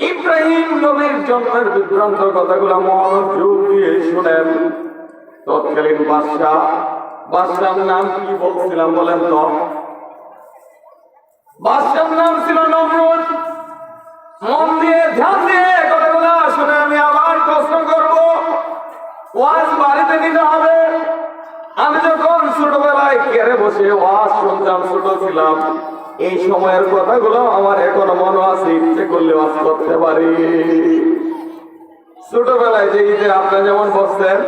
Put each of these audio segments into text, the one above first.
ইব্রাহিম নবীর জন্মের বিভ্রান্ত কথাগুলো মনোযোগ দিয়ে শুনেন। তৎকালীন বাদশাহ, বাদশার নাম কি বলছিলাম বলেন তো? বাদশার নাম ছিল নমরুদ। মন দিয়ে ধ্যান দিয়ে কথাগুলো শুনে আমি আবার প্রশ্ন করব ওয়াজ বাড়িতে নিতে হবে? আমি যখন ছোটবেলায় কেড়ে বসে ওয়াজ শুনতাম, ছোট ছিলাম। এই সময়ের কথাগুলো আমার এখনও মনে আছে, ইচ্ছে করলে ওয়াজ করতে পারি। ছোটবেলায় যে ঈদে আপনারা যেমন বসছেন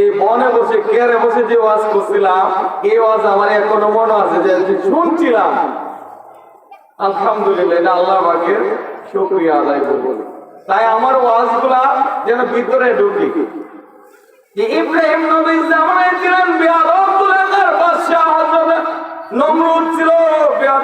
এই বনে বসে কেড়ে বসে যে ওয়াজ করছিলাম, এই ওয়াজ আমার এখনও মনে আছে যে শুনছিলাম। আলহামদুলিল্লাহ, এটা আল্লাহ পাকের শুকরিয়া আদায় করব। তাই আমার ওয়াজগুলা যেন ভিতরে ঢুকি। ইব্রাহিম নবী ছিলেন হযরত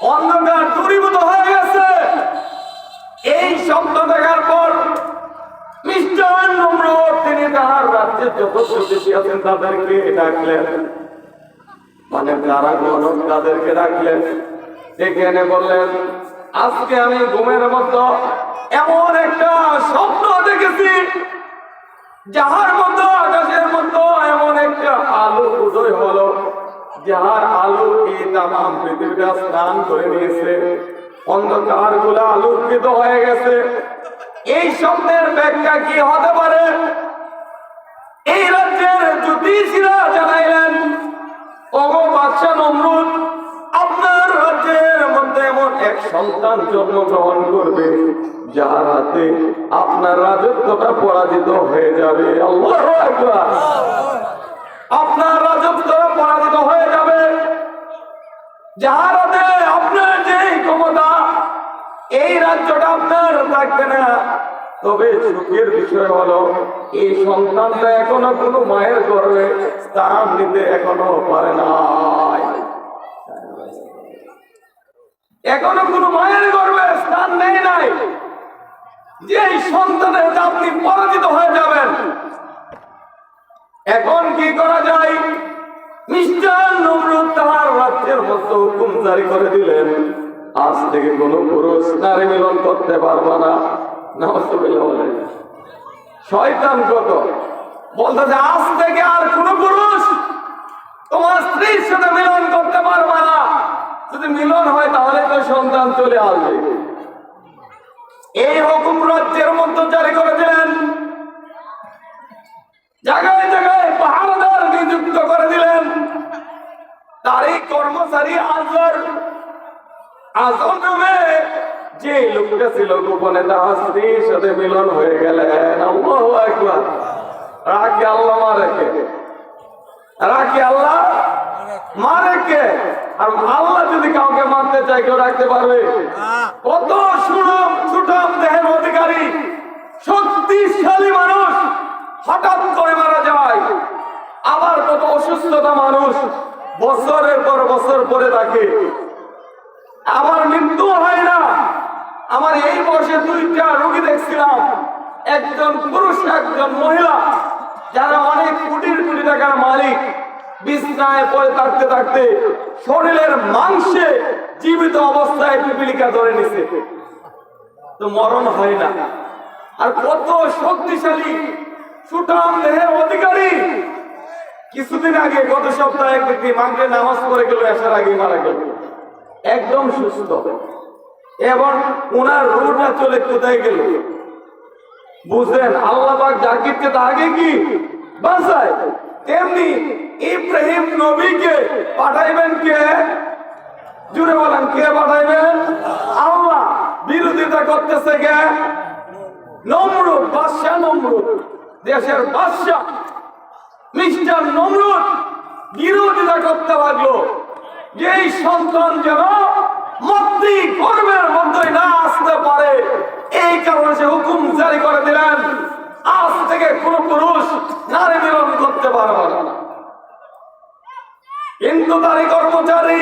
অন্ধকার দূরীভূত হয়ে গেছে। এই শব্দ দেখার পর মিস্টার তিনি তাহার রাজ্যের যত প্রতিবেশী আছেন, তাদেরকে ডাকলেন। মানে যারা গণক তাদেরকে ডাকলেন। ডেকে এনে বললেন, আজকে আমি ঘুমের মতো এমন একটা স্বপ্ন দেখেছি, যাহার মতো আকাশের মতো এমন একটা আলো উদয় হলো। যাহার আলো এই তাম পৃথিবীটা স্নান করে নিয়েছে, অন্ধকারগুলা আলোকিত হয়ে গেছে। এই স্বপ্নের ব্যাখ্যা কি হতে পারে? এই রাজ্যের জ্যোতিষীরা জানাইলেন বাদশাহ আপনার রাজ্যের মধ্যে এমন এক সন্তান জন্মগ্রহণ করবে, যার হাতে আপনার রাজত্বটা পরাজিত হয়ে যাবে। আল্লাহ আপনার রাজত্বটা পরাজিত হয়ে যাবে। যার আপনার যে ক্ষমতা, এই রাজ্যটা আপনার থাকবে না। তবে সুখের বিষয় হলো, এই সন্তানটা এখনও কোনো মায়ের গর্বে স্থান নিতে এখনও পারে নাই। এখনও কোনো মায়ের গর্বে স্থান নেই নাই। যে সন্তানের আপনি পরাজিত হয়ে যাবেন এখন কি করা যায়? মিস্টার নমরুদ তাহার রাজ্যের মতো হুকুম জারি করে দিলেন। আজ থেকে কোন পুরুষ নারী মিলন করতে পারবা না। শয়তান কত? বলতেছে, আজ থেকে আর কোন পুরুষ তোমার স্ত্রীর সাথে মিলন করতে পারবা না। যদি মিলন হয়, তাহলে তো সন্তান চলে আসবে। এই হুকুম রাজ্যের মধ্যে জারি করে দিলেন। জায়গায় জায়গায় পাহাড়দার নিযুক্ত করে দিলেন তারই কর্মচারী আজর আজর নামে যে লোকটা ছিল গোপনে তাহার স্ত্রীর সাথে মিলন হয়ে গেলেন। রাখি আল্লাহ মারেকে। রাখি আল্লাহ মারেকে। আর আল্লাহ যদি কাউকে মারতে চায়, কেউ রাখতে পারবে। কত সুনাম, সুঠাম দেহের অধিকারী, শক্তিশালী মানুষ হঠাৎ করে মারা যায়। আবার কত অসুস্থতা মানুষ বছরের পর বছর পরে থাকে আমার মৃত্যু হয় না। আমার এই বয়সে দুইটা রোগী দেখছিলাম। একজন পুরুষ, একজন মহিলা, যারা অনেক কোটির কোটি টাকার মালিক। বিছনায় পড়ে থাকতে থাকতে শরীরের মাংসে জীবিত অবস্থায় পিপিলিকা ধরে নিছে। তো মরণ হয় না। আর কত শক্তিশালী, সুঠাম দেহের অধিকারী কিছুদিন আগে গত সপ্তাহে ব্যক্তি মাগরে নামাজ পড়ে গেল, আসার আগে মারা গেল। একদম সুস্থ। এবং ওনার রুটা চলে কোথায় গেল? বুঝলেন, আল্লাহ পাক জাকিরকে আগে কি? বাঁচায় তেমনি ইব্রাহিম নবীকে পাঠাইবেন কে? জুড়ে বলেন, কে পাঠাইবেন? আল্লাহ। বিরোধিতা করতেছে কে? নমরুদ, বাদশাহ নমরুদ। দেশের বাদশাহ। মিস্টার নমরুদ বিরোধিতা করতে লাগল যে সন্তান যেন মন্ত্রী গর্বের মধ্যে না আসতে পারে, এই কারণে সে হুকুম জারি করে দিলেন, আজ থেকে কোন পুরুষ নারী মিলন করতে পারবে না। কিন্তু তারই কর্মচারী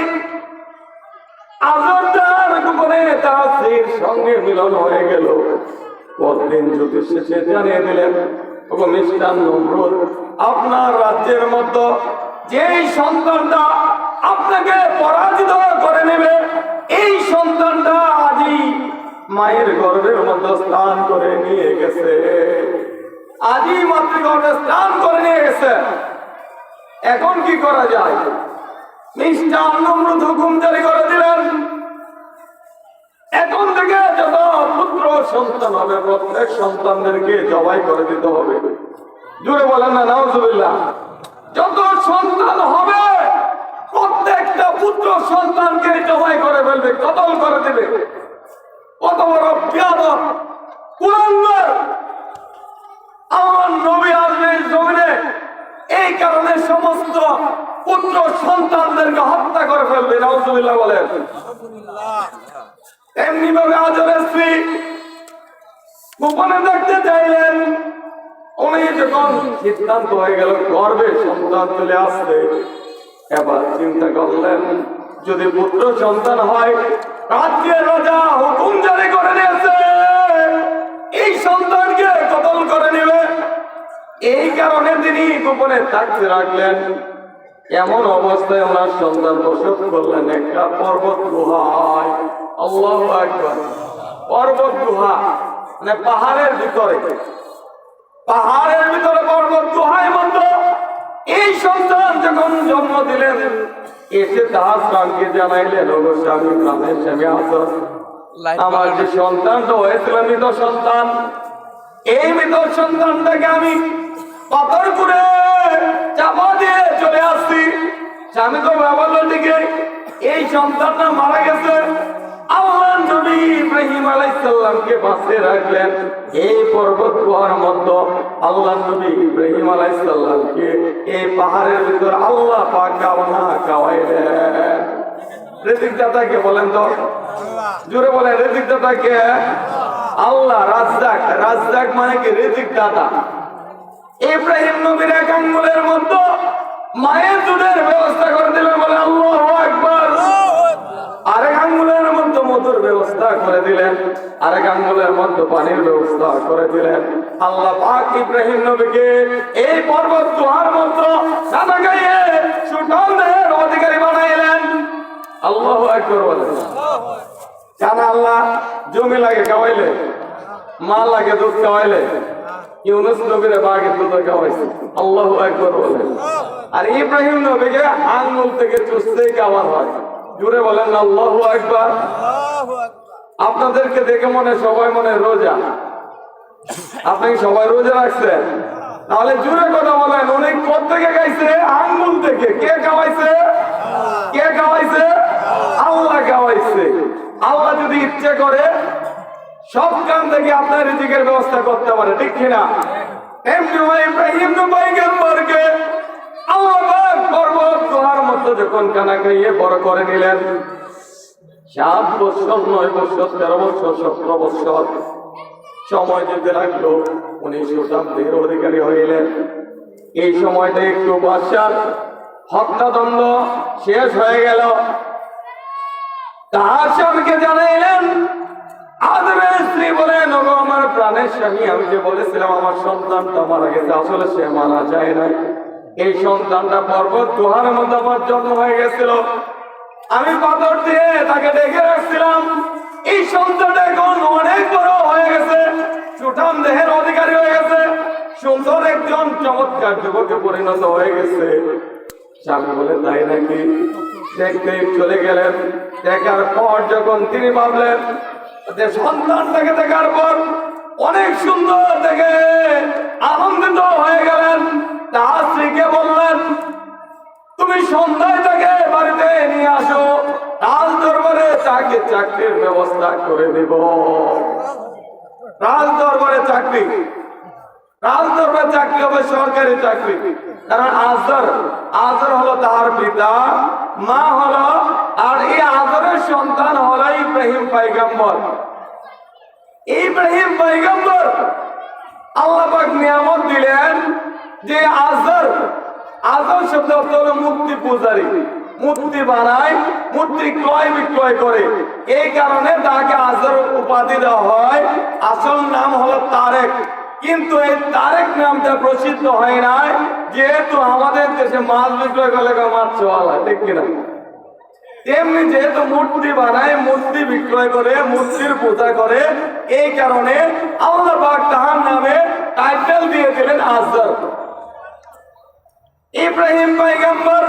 আজরদার গোপনে তার সঙ্গে মিলন হয়ে গেল। পরদিন জ্যোতিষ শেষে জানিয়ে দিলেন আপনার রাজ্যের মতো যেই সন্তানটা আপনাকে পরাজিত করে নেবে, এই সন্তানটা আজই মায়ের গর্ভের মতো স্নান করে নিয়ে গেছে। আজই মাতৃগর্ভে স্নান করে নিয়ে গেছে। এখন কি করা যায়? মিস্টার নমরুদ হুকুম জারি করে দিলেন এখন থেকে যত পুত্র সন্তান হবে, প্রত্যেক সন্তানদেরকে জবাই করে দিতে হবে। জুড়ে বলেন না, নাউজুবিল্লাহ। যত সন্তান হবে, প্রত্যেকটা পুত্র সন্তানকে জবাই করে ফেলবে, কতল করে দেবে। কত বড় বিয়াদব। কুলাঙ্গার আমার নবী আসবে এই জমিনে, এই কারণে সমস্ত পুত্র সন্তানদেরকে হত্যা করে ফেলবে, নাউজুবিল্লাহ বলেন। স্ত্রী গোপনে দেখতে চাইলেন উনি যখন সিদ্ধান্ত হয়ে গেল, গর্বে সন্তান চলে এবার চিন্তা করলেন, যদি পুত্র সন্তান হয়, রাজ্যের রাজা হুকুম জারি করে দিয়েছে। এই সন্তানকে কতল করে নেবে? এই কারণে তিনি গোপনে থাকতে রাখলেন এমন অবস্থায় ওনার সন্তান প্রসব করলেন, একটা পর্বত গুহায় আল্লাহ একবার পর্বত গুহা মানে পাহাড়ের ভিতরে। পাহাড়ের ভিতরে পর্বত গুহায় মতো এই সন্তান যখন জন্ম দিলেন এসে তাহার স্বামীকে জানাইলেন ওগো স্বামী প্রাণের স্বামী আসো আমার যে সন্তানটা হয়েছিল মৃত সন্তান। এই মৃত সন্তানটাকে আমি পাথর করে চাপা দিয়ে চলে আসছি। স্বামী তো বাবার দিকে এই সন্তানটা মারা গেছে। নবী ইব্রাহিম রেজিক দাতাকে বলেন আল্লাহ রাজদাক রাজদাক মানে কি? রেজিক দাতা ইব্রাহিম নবীর এক আঙ্গুলের মধ্যে মায়ের দুধের ব্যবস্থা করে দিলেন বলে আল্লাহ একবার আরেক আঙ্গুলের মধ্যে মধুর ব্যবস্থা করে দিলেন আরেক আঙ্গুলের মধ্যে পানির ব্যবস্থা করে দিলেন আল্লাহ পাক ইব্রাহিম নবীকে এই পর্বত গুহার মন্ত্র সাদা গাইয়ে সুঠাম দেহের অধিকারী বানাইলেন। আল্লাহ একবার বলেন। কেন আল্লাহ, জমি লাগে খাওয়াইলে মা লাগে দুধ খাওয়াইলে, ইউনুস নবীর বাঘের দুধ খাওয়াইছে। আল্লাহ একবার বলেন। আর ইব্রাহিম নবীকে আঙ্গুল থেকে চুষতেই খাওয়ার হয়। জুড়ে বলেন, আল্লাহ একবার আপনাদেরকে দেখে মনে সবাই মনে রোজা। আপনি সবাই রোজা রাখছেন? তাহলে জুড়ে কথা বলেন, উনি থেকে গাইছে? আঙ্গুল থেকে। কে খাওয়াইছে কে খাওয়াইছে আল্লাহ খাওয়াইছে আল্লাহ যদি ইচ্ছে করে, সব কাম থেকে আপনার রিজিকের ব্যবস্থা করতে পারে, ঠিক কিনা? এমনি হয় ইব্রাহিম পয়গম্বরকে আল্লাহ পাক পর্বত গুহার মতো যখন কানা খাইয়ে বড় করে নিলেন সাত বছর, নয় বছর, তেরো বছর, সতেরো বছর। সময় যেতে লাগল, উনি শতাব্দীর অধিকারী হইলেন এই সময়টা একটু বাদশার হত্যাদণ্ড শেষ হয়ে গেল। তাহার স্বামীকে জানাইলেন আদমের স্ত্রী বলে, নগো আমার প্রাণের স্বামী। আমি যে বলেছিলাম, আমার সন্তানটা মারা গেছে, আসলে সে মারা যায় না এই সন্তানটা পর্বত গুহার মধ্যে আমার জন্ম হয়ে গেছিল। আমি পাথর দিয়ে তাকে ডেকে রাখছিলাম। এই সন্তানটা এখন অনেক বড় হয়ে গেছে। সুঠাম দেহের অধিকারী হয়ে গেছে। সুন্দর একজন চমৎকার যুবকে পরিণত হয়ে গেছে। স্বামী বলে, তাই নাকি? দেখতে চলে গেলেন। দেখার পর যখন তিনি ভাবলেন যে সন্তানটাকে দেখার পর অনেক সুন্দর দেখে আনন্দিত হয়ে গেলেন। তার স্ত্রীকে বললেন তুমি সন্ধ্যায় তাকে বাড়িতে নিয়ে আসো রাজ দরবারে তাকে চাকরির ব্যবস্থা করে দেব। রাজ দরবারে চাকরি। রাজ দরবার চাকরি হবে সরকারি চাকরি। কারণ আজর আজর হলো তার পিতা, মা হলো, আর এই আজরের সন্তান হলো ইব্রাহিম পাইগাম্বর ইব্রাহিম পাইগাম্বর আল্লাহ নিয়ামত দিলেন যে আজর আজর শব্দ অর্থ হলো মূর্তি পূজারী। মূর্তি বানায় মূর্তি ক্রয় বিক্রয় করে। এই কারণে তাকে আজর উপাধি দেওয়া হয়, আসল নাম হলো তারেক। কিন্তু এই তারেক নামটা প্রসিদ্ধ হয় নাই, যেহেতু আমাদের দেশে মাছ বিক্রয় করলে মাছ চলা ঠিক কিনা? তেমনি যেহেতু মূর্তি বানায়, মূর্তি বিক্রয় করে, মূর্তির পূজা করে, এই কারণে আল্লাহ তাহার নামে টাইটেল দিয়ে দিলেন আজর ইব্রাহিম পয়গম্বর,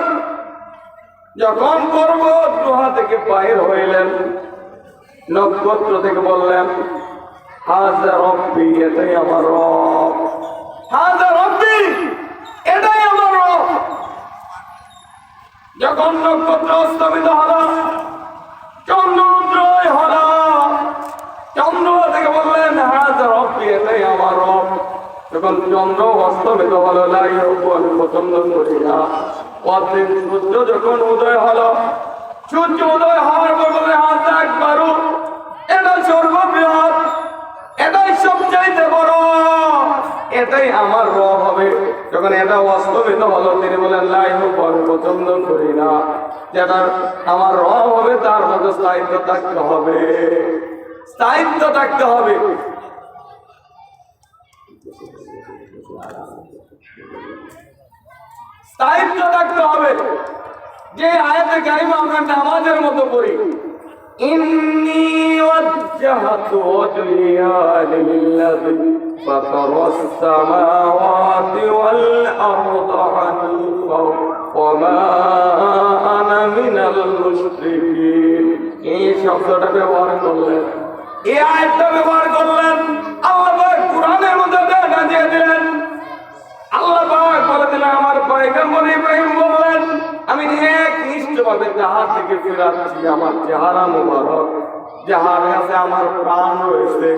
যখন পর্বত গুহা থেকে বাইর হইলেন, নক্ষত্র থেকে বললেন হাজার রব্বি, এটাই আমার রব। হাজার রব্বি, এটাই আমার রব। যখন নক্ষত্র অস্তমিত হল চন্দ্র উদয় হল, চন্দ্র থেকে বললেন হাজার রব্বি, এটাই আমার রব। যখন চন্দ্র অস্তমিত হলো লাই আমি পছন্দ করি না। পরদিন সূর্য যখন উদয় হলো, সূর্য উদয় হওয়ার বলে হাত একবারও এটা সর্ববৃহৎ, এটাই সবচাইতে বড়, এটাই আমার রব হবে। যখন এটা অস্তমিত হলো, তিনি বলেন লাই হোক আমি পছন্দ করি না। যেটা আমার রব হবে, তার মধ্যে স্থায়িত্ব থাকতে হবে। স্থায়িত্ব থাকতে হবে। স্থায়িত্ব থাকতে হবে। যে আয়াতে কারিমা আমরা নামাজের মতো পড়ি ওয়াজহিয়া লিল্লাযী ফাতারাস সামাওয়াতি ওয়াল আরদা হানিফা ওয়া মা আনা মিনাল মুশরিকিন। এই শব্দটা ব্যবহার করলেন। এই আয়াতটা ব্যবহার করলেন আল্লাহ পাক কোরআনের মধ্যে দেখা দিয়ে দিলেন আল্লাহ পাক বলে দিলেন আমার পয়গম্বর ইব্রাহিম বললেন আমি এক নিষ্ঠভাবে যাহার থেকে ফিরাচ্ছি আমার চেহারা মুবারক। যাহার কাছে আমার প্রাণ রয়েছে।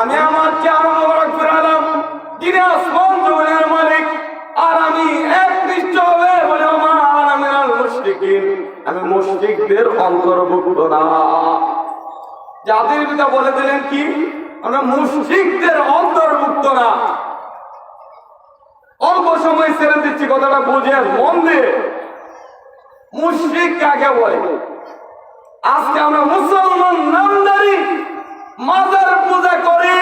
আমি আমার চেহারা মুবারক ফিরালাম যিনি আসমান জমিনের মালিক, আর আমি এক নিষ্ঠভাবে বলে, আমার আমি আর মুশরিকিন। আমি মুশরিকদের অন্তর্ভুক্ত না। জাতির পিতা বলে দিলেন কি? আমরা মুশরিকদের অন্তর্ভুক্ত না। অল্প সময় ছেড়ে দিচ্ছি, কথাটা বুঝে মন দিয়ে। মুশরিক কাকে বলে? আজকে আমরা মুসলমান, নামদারি, মাজার পূজা করি।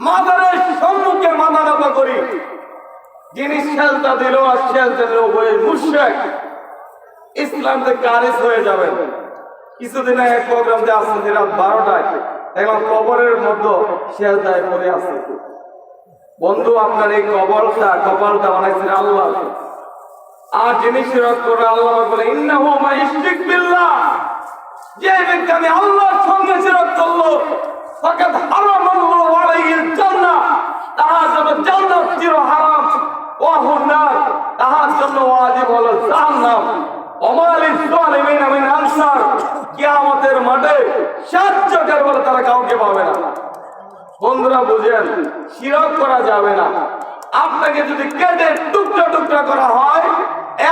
মাজারের সম্মুখে মাথা নত করি। যিনি সেলতা দিল আর সেলতা দিল বই মুশরিক। ইসলাম থেকে কারিস হয়ে যাবেন কিছুদিন আগে প্রোগ্রাম যে আসছেন যে রাত বারোটায়। দেখলাম কবরের মধ্যে শেলতায় পড়ে আছে। বন্ধু, আপনার এই কবরটা, কপালটা বানাইছেন আল্লাহ। আর যিনি শিরক করে আল্লাহ বলে ইন্নাহু মা ইশরিক বিল্লাহ। যে ব্যক্তি আমি আল্লাহর সঙ্গে শিরক করল, ফাকাদ হারামাল্লাহু আলাইহিল জান্নাহ। তাহার জন্য জান্নাত চির হারাম ওয়া হুন্নার। তাহার জন্য ওয়াজিব হলো জাহান্নাম। অমালিস জালিমিন মিন আনসার। কিয়ামতের মাঠে সাহায্যকার বলে তারা কাউকে পাবে না। বন্ধুরা, বুঝেন শিরক করা যাবে না। আপনাকে যদি কেটে টুকরা টুকরা করা হয়,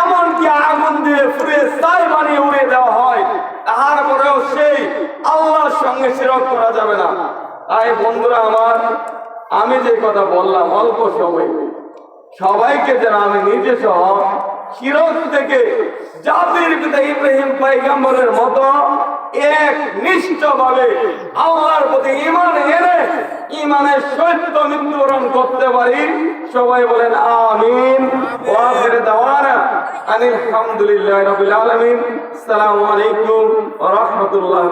এমনকি আগুন দিয়ে ফুয়ে সাই বানিয়ে উড়িয়ে দেওয়া হয়, তাহার পরেও সেই আল্লাহর সঙ্গে শিরক করা যাবে না। তাই বন্ধুরা আমার, আমি যে কথা বললাম অল্প সময়, সবাইকে যেন আমি নিজে সহ শিরক থেকে জাতির পিতা ইব্রাহিম পাইগাম্বরের এক আল্লাহর প্রতি ইমান এনে ইমানের সত্য মৃত্যুবরণ করতে পারি। সবাই বলেন আমিন। ওয়াফির দাওয়ানা আনিল হামদুলিল্লাহ রাব্বিল আসসালামু আলাইকুম রাহমাতুল্লাহি